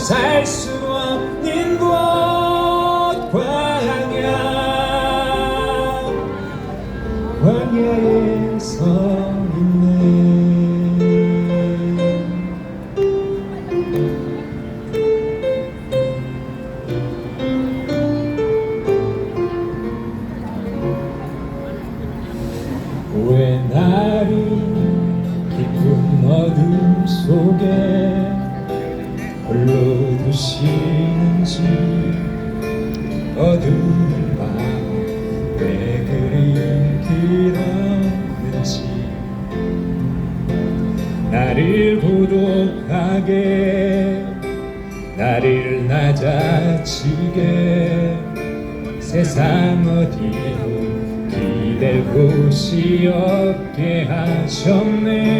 살 수 없는 곳 광야. 광야에 서 있네. 왜 나를 깊은 어둠 속에 두시는지 어두운 밤왜 그리 길었는지. 나를 고독하게 나를 낮아지게. 세상 어디도 기댈 곳이 없게 하셨네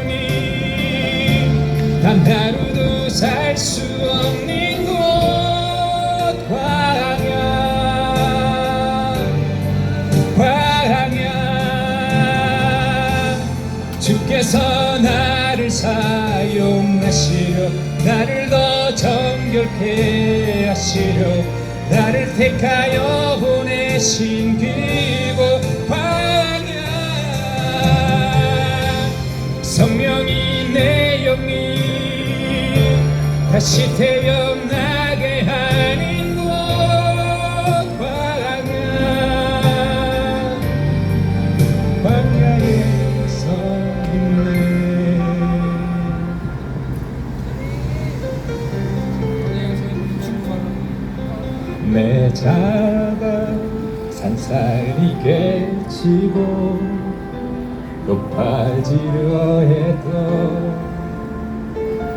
단 하루도 살 수 없는 곳. 광야 광야 주께서 나를 사용하시려 나를 더 정결케 하시려 나를 택하여 보내신 그 다시 태어나게 하는 곳 광야 광야에 서 있네 내 자가 산산이 깨지고 높아지려 해도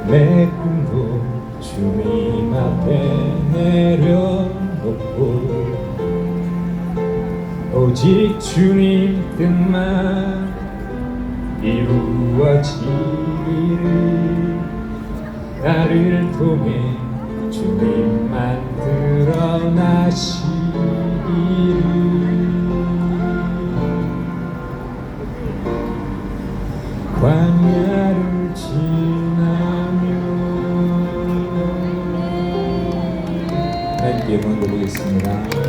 내 꿈도 주님 앞에 내려놓고 오직 주님 뜻만 이루어지기를 나를 통해 주님만 드러나시 보겠습니다.